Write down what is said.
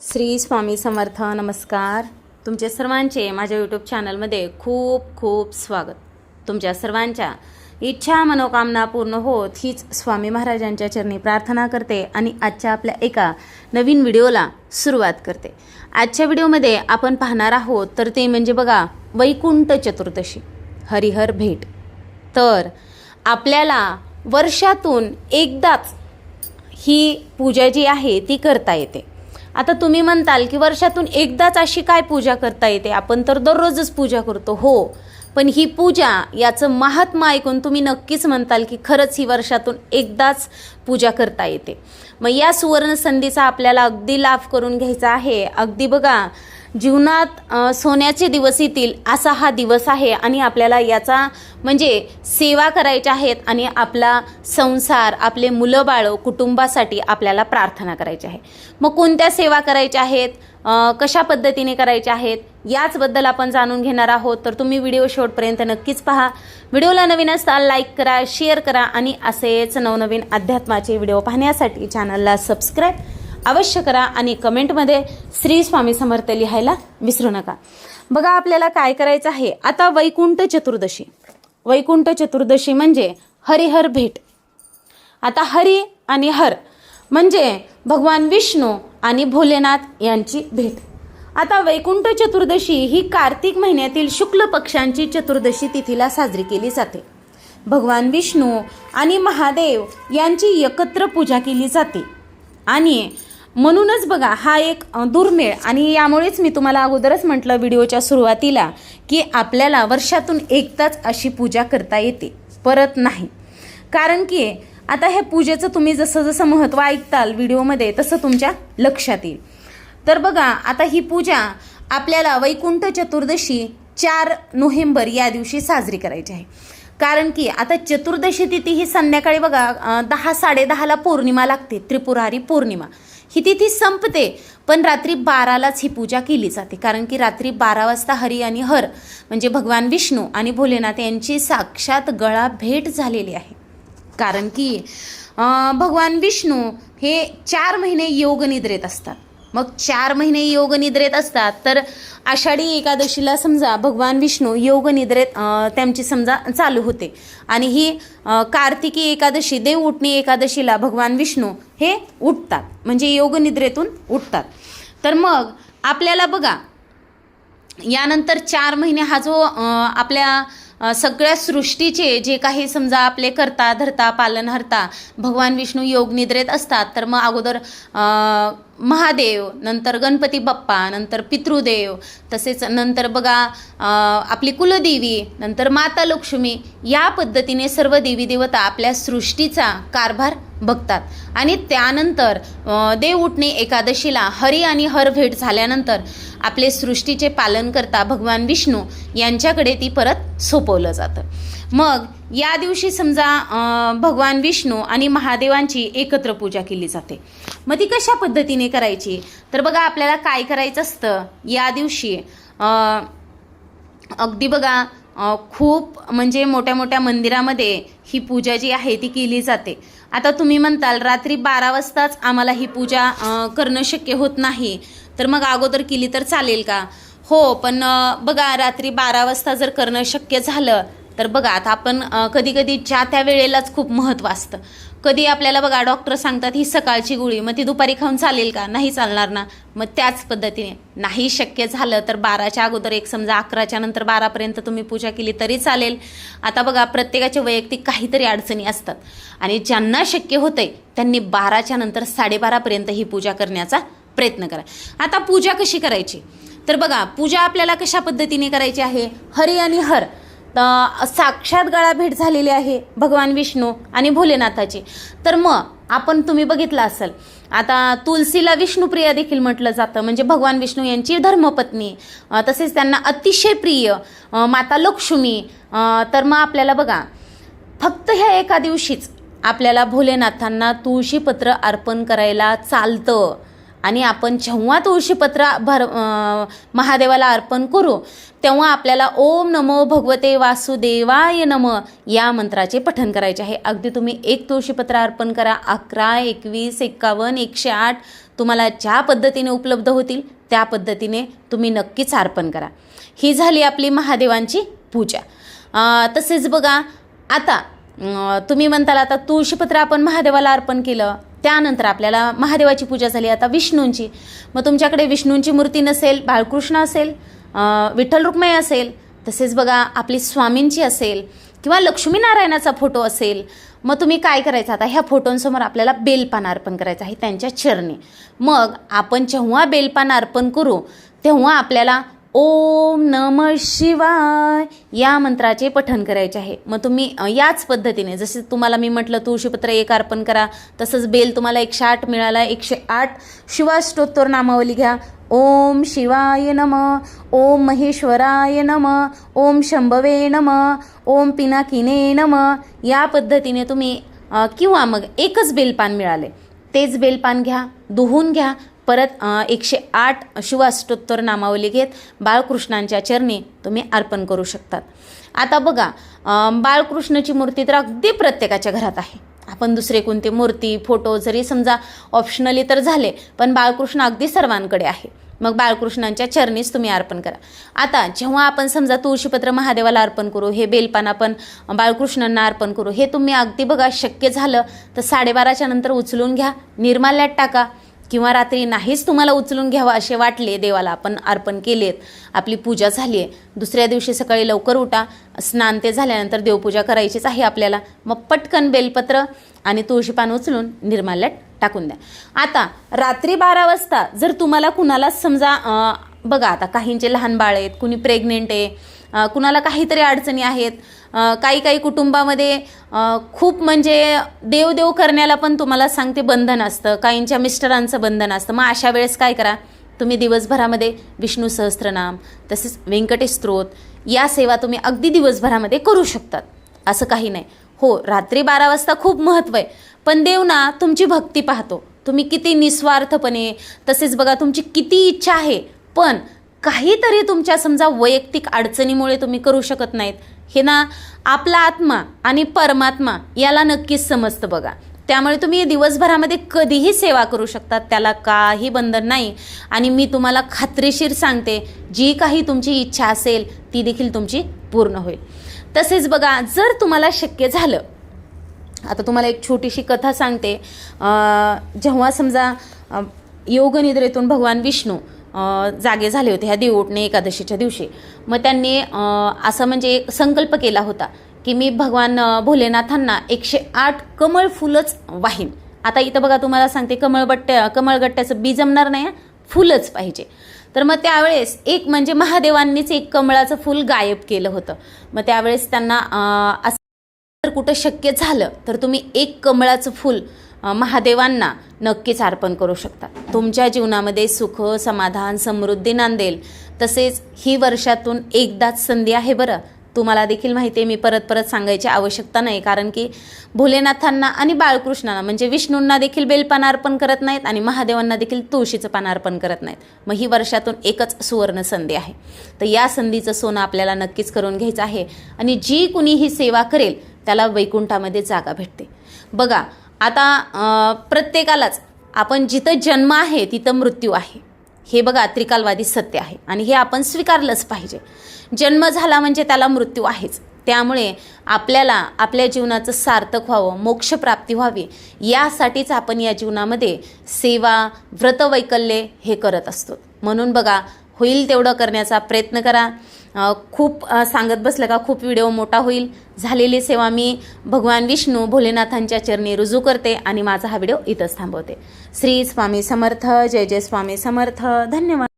श्री स्वामी समर्थ नमस्कार. तुमचे सर्वांचे माझ्या यूट्यूब चॅनलमध्ये खूप खूप स्वागत. तुमच्या सर्वांच्या इच्छा मनोकामना पूर्ण होत हीच स्वामी महाराजांच्या चरणी प्रार्थना करते आणि आजच्या आपल्या एका नवीन व्हिडिओला सुरुवात करते. आजच्या व्हिडिओमध्ये आपण पाहणार आहोत तर ते म्हणजे बघा वैकुंठ चतुर्दशी हरिहर भेट. तर आपल्याला वर्षातून एकदाच ही पूजा जी आहे ती करता येते. आता तुम्ही म्हणताल की वर्षातून एकदाच अशी काय पूजा करता येते? आपण तर दररोजच पूजा करतो हो. पण ही पूजा याचं महात्मा ऐकून तुम्ही नक्कीच म्हणताल की खरंच ही वर्षातून एकदाच पूजा करता येते. मग या सुवर्ण संधीचा आपल्याला अगदी लाभ करून घ्यायचा आहे. अगदी बघा जीवनात सोन्याचे दिवस येतील असा हा दिवस आहे आणि आपल्याला याचा म्हणजे सेवा करायच्या आहेत आणि आपला संसार आपले मुलं बाळं कुटुंबासाठी आपल्याला प्रार्थना करायची आहे. मग कोणत्या सेवा करायच्या आहेत? कशा पद्धतीने करायच्या आहेत? याचबद्दल आपण जाणून घेणार आहोत. तर तुम्ही व्हिडिओ शेवटपर्यंत नक्कीच पहा. व्हिडिओला नवीन असताल लाईक करा शेअर करा आणि असेच नवनवीन अध्यात्माचे व्हिडिओ पाहण्यासाठी चॅनलला सबस्क्राईब अवश्य करा आणि कमेंटमध्ये श्री स्वामी समर्थ लिहायला विसरू नका. बघा आपल्याला काय करायचं आहे? आता वैकुंठ चतुर्दशी. वैकुंठ चतुर्दशी म्हणजे हरिहर भेट. आता हरी आणि हर म्हणजे भगवान विष्णू आणि भोलेनाथ यांची भेट. आता वैकुंठ चतुर्दशी ही कार्तिक महिन्यातील शुक्ल पक्षांची चतुर्दशी तिथीला साजरी केली जाते. भगवान विष्णू आणि महादेव यांची एकत्र पूजा केली जाते. आणि म्हणूनच बघा हा एक दुर्मिळ. आणि यामुळेच मी तुम्हाला अगोदरच म्हटलं व्हिडिओच्या सुरुवातीला की आपल्याला वर्षातून एकदाच अशी पूजा करता येते. परत नाही. कारण की आता ह्या पूजेचं तुम्ही जसं जसं महत्त्व ऐकताल व्हिडिओमध्ये तसं तुमच्या लक्षात येईल. तर बघा आता ही पूजा आपल्याला वैकुंठ चतुर्दशी चार नोव्हेंबर या दिवशी साजरी करायची आहे. कारण की आता चतुर्दशी तिथी ही संध्याकाळी बघा दहा साडेदहाला पौर्णिमा लागते त्रिपुरारी पौर्णिमा. ही तिथी संपते. पण रात्री बारालाच ही पूजा केली जाते. कारण की रात्री बारा वाजता हरी आणि हर म्हणजे भगवान विष्णू आणि भोलेनाथ यांची साक्षात गळा भेट झालेली आहे. कारण की भगवान विष्णू हे चार महिने योग निद्रेत असतात. मग चार महिने योगनिद्रेत असतात तर आषाढी एकादशीला समजा भगवान विष्णू योगनिद्रेत त्यांची समजा चालू होते. आणि ही कार्तिकी एकादशी देव उठणी एकादशीला भगवान विष्णू हे उठतात. म्हणजे योगनिद्रेतून उठतात. तर मग आपल्याला बघा यानंतर चार महिने हा जो आपल्या सगळ्या सृष्टीचे जे काही समजा आपले करता धरता पालनहर्ता भगवान विष्णू योगनिद्रेत असतात तर मग अगोदर महादेव नंतर गणपती बाप्पा नंतर पितृदेव तसेच नंतर बघा आपली कुलदेवी नंतर माता लक्ष्मी या पद्धतीने सर्व देवी देवता आपल्या सृष्टीचा कारभार बघतात. आणि त्यानंतर देव उठणे एकादशीला हरी आणि हर भेट झाल्यानंतर आपले सृष्टीचे पालन करता भगवान विष्णू यांच्याकडे ती परत सोपवलं जातं. मग या दिवशी समजा भगवान विष्णू आणि महादेवांची एकत्र पूजा केली जाते. मग ती कशा पद्धतीने करायची? तर बघा आपल्याला काय करायचं असतं? या दिवशी अगदी बघा खूप म्हणजे मोठ्या मोठ्या मंदिरामध्ये ही पूजा जी आहे ती केली जाते. आता तुम्ही म्हणताल रात्री बारा वाजताच आम्हाला ही पूजा करणं शक्य होत नाही. तर मग अगोदर केली तर चालेल का? हो पण बघा रात्री बारा वाजता जर करणं शक्य झालं तर बघा आता आपण कधी कधी ज्या त्या वेळेलाच खूप महत्त्व असतं. कधी आपल्याला बघा डॉक्टर सांगतात ही सकाळची गोळी मग ती दुपारी खाऊन चालेल का? नाही चालणार ना. मग त्याच पद्धतीने. नाही शक्य झालं तर बाराच्या अगोदर एक समजा अकराच्या नंतर बारापर्यंत तुम्ही पूजा केली तरी चालेल. आता बघा प्रत्येकाचे वैयक्तिक काहीतरी अडचणी असतात. आणि ज्यांना शक्य होतंय त्यांनी बाराच्या नंतर साडेबारापर्यंत ही पूजा करण्याचा प्रयत्न करा. आता पूजा कशी करायची? तर बघा पूजा आपल्याला कशा पद्धतीने करायची आहे? हरी आणि हर. तर साक्षात गळाभेट झालेली आहे भगवान विष्णू आणि भोलेनाथाची. तर मग आपण तुम्ही बघितलं असेल आता तुलसीला विष्णुप्रिया देखील म्हटलं जातं म्हणजे भगवान विष्णू यांची धर्मपत्नी तसेच त्यांना अतिशय प्रिय माता लक्ष्मी तर मग आपल्याला बघा फक्त ह्या एका दिवशीच आपल्याला भोलेनाथांना तुळशीपत्र अर्पण करायला चालतं. आणि आपण जेव्हा तुळशीपत्र भर महादेवाला अर्पण करू तेव्हा आपल्याला ओम नमो भगवते वासुदेवाय नम या मंत्राचे पठण करायचे आहे. अगदी तुम्ही एक तुळशीपत्र अर्पण करा अकरा एकवीस एक्कावन्न एकशे आठ तुम्हाला ज्या पद्धतीने उपलब्ध होतील त्या पद्धतीने तुम्ही नक्कीच अर्पण करा. ही झाली आपली महादेवांची पूजा. तसेच बघा आता तुम्ही म्हणताल आता तुळशीपत्र आपण महादेवाला अर्पण केलं. त्यानंतर आपल्याला महादेवाची पूजा झाली आता विष्णूंची. मग तुमच्याकडे विष्णूंची मूर्ती नसेल बाळकृष्ण असेल विठ्ठल रुक्माई असेल तसेच बघा आपली स्वामींची असेल किंवा लक्ष्मीनारायणाचा फोटो असेल मग तुम्ही काय करायचं? आता ह्या फोटोंसमोर आपल्याला बेलपान अर्पण करायचं आहे त्यांच्या चरणी. मग आपण जेव्हा बेलपान अर्पण करू तेव्हा आपल्याला ओम नम शिवाय. या मंत्राचे पठण करायचे आहे. मग तुम्ही याच पद्धतीने जसे तुम्हाला मी म्हटलं तुळशीपत्र एक अर्पण करा तसंच बेल तुम्हाला एकशे आठ मिळाला एकशे आठ शिवाष्टोत्तर नामावली घ्या. ओम शिवाय नम. ओम महेश्वराय नम. ओम शंभवे नम. ओम पिनाकिने नम. या पद्धतीने तुम्ही किंवा मग एकच बेलपान मिळाले. तेच बेलपान घ्या दुहून घ्या परत एकशे आठ शिवाष्टोत्तर नामावली घेत बाळकृष्णांच्या चरणी तुम्ही अर्पण करू शकतात. आता बघा बाळकृष्णाची मूर्ती तर अगदी प्रत्येकाच्या घरात आहे. आपण दुसरे कोणते मूर्ती फोटो जरी समजा ऑप्शनली तर झाले पण बाळकृष्ण अगदी सर्वांकडे आहे. मग बाळकृष्णांच्या चरणीच तुम्ही अर्पण करा. आता जेव्हा आपण समजा तुळशीपत्र महादेवाला अर्पण करू हे बेलपान आपण बाळकृष्णांना अर्पण करू हे तुम्ही अगदी बघा शक्य झालं तर साडेबाराच्या नंतर उचलून घ्या निर्माल्यात टाका. किंवा रात्री नाहीच तुम्हाला उचलून घ्यावं असे वाटले देवाला आपण अर्पण केलेत. आपली पूजा झाली आहे दुसऱ्या दिवशी सकाळी लवकर उठा. स्नान ते झाल्यानंतर देवपूजा करायचीच आहे आपल्याला. मग पटकन बेलपत्र आणि तुळशीपान उचलून निर्माल्यात टाकून द्या. आता रात्री बारा वाजता जर तुम्हाला कुणाला समजा बघा आता काहींचे लहान बाळ आहेत कुणी प्रेग्नेंट आहे कुणाला काहीतरी अडचणी आहेत काही काही कुटुंबामध्ये खूप म्हणजे देवदेव करण्याला पण तुम्हाला सांगते बंधन असतं. काहींच्या मिस्टरांचं बंधन असतं. मग अशा वेळेस काय करा? तुम्ही दिवसभरामध्ये विष्णू सहस्त्रनाम तसेच व्यंकटेश या सेवा तुम्ही अगदी दिवसभरामध्ये करू शकतात. असं काही नाही. हो रात्री बारा वाजता खूप महत्त्व आहे. पण देव ना तुमची भक्ती पाहतो. तुम्ही किती निस्वार्थपणे तसेच बघा तुमची किती इच्छा आहे. पण काहीतरी तुमच्या समजा वैयक्तिक अडचणीमुळे तुम्ही करू शकत नाहीत. हे ना आपला आत्मा आणि परमात्मा याला नक्कीच समजतं बघा. त्यामुळे तुम्ही दिवसभरामध्ये कधीही सेवा करू शकतात त्याला काही बंधन नाही. आणि मी तुम्हाला खात्रीशीर सांगते जी काही तुमची इच्छा असेल ती देखील तुमची पूर्ण होईल. तसेच बघा जर तुम्हाला शक्य झालं आता तुम्हाला एक छोटीशी कथा सांगते. जेव्हा समजा योगनिद्रेतून भगवान विष्णू जागे झाले होते ह्या देवोटणे एकादशीच्या दिवशी. मग त्यांनी असं म्हणजे एक संकल्प केला होता की मी भगवान भोलेनाथांना एकशे आठ कमळ फुलच वाहीन. आता इथं बघा तुम्हाला सांगते कमळबट्ट्या कमळगट्ट्याचं बी जमणार नाही फुलंच पाहिजे. तर मग त्यावेळेस एक म्हणजे महादेवांनीच एक कमळाचं फूल गायब केलं होतं. मग त्यावेळेस त्यांना असं जर कुठं शक्य झालं तर तुम्ही एक कमळाचं फूल महादेवांना नक्कीच अर्पण करू शकता तुमच्या जीवनामध्ये सुख समाधान समृद्धी नांदेल तसेच ही वर्षातून एकदाच संधी आहे बरं. तुम्हाला देखील माहिती आहे मी परत परत सांगायची आवश्यकता नाही कारण की भोलेनाथांना आणि बाळकृष्णांना म्हणजे विष्णूंना देखील बेलपान अर्पण करत नाहीत आणि महादेवांना देखील तुळशीचं पान अर्पण करत नाहीत. मग ही वर्षातून एकच सुवर्ण संधी आहे. तर या संधीचं सोनं आपल्याला नक्कीच करून घ्यायचं आहे आणि जी कुणी ही सेवा करेल त्याला वैकुंठामध्ये जागा भेटते. बघा आता प्रत्येकालाच आपण जिथं जन्म आहे तिथं मृत्यू आहे. हे बघा त्रिकालवादी सत्य आहे. आणि हे आपण स्वीकारलंच पाहिजे. जन्म झाला म्हणजे त्याला मृत्यू आहेच. त्यामुळे आपल्याला आपल्या जीवनाचं सार्थक व्हावं मोक्षप्राप्ती व्हावी यासाठीच आपण या जीवनामध्ये सेवा व्रतवैकल्ये हे करत असतो. म्हणून बघा होईल तेवढं करण्याचा प्रयत्न करा. खूप सांगत बसलं का खूप व्हिडिओ मोठा होईल. झालेली सेवा मी भगवान विष्णू भोलेनाथांच्या चरणी रुजू करते आणि माझा हा व्हिडिओ इथंच थांबवते. श्री स्वामी समर्थ जय जय स्वामी समर्थ. धन्यवाद.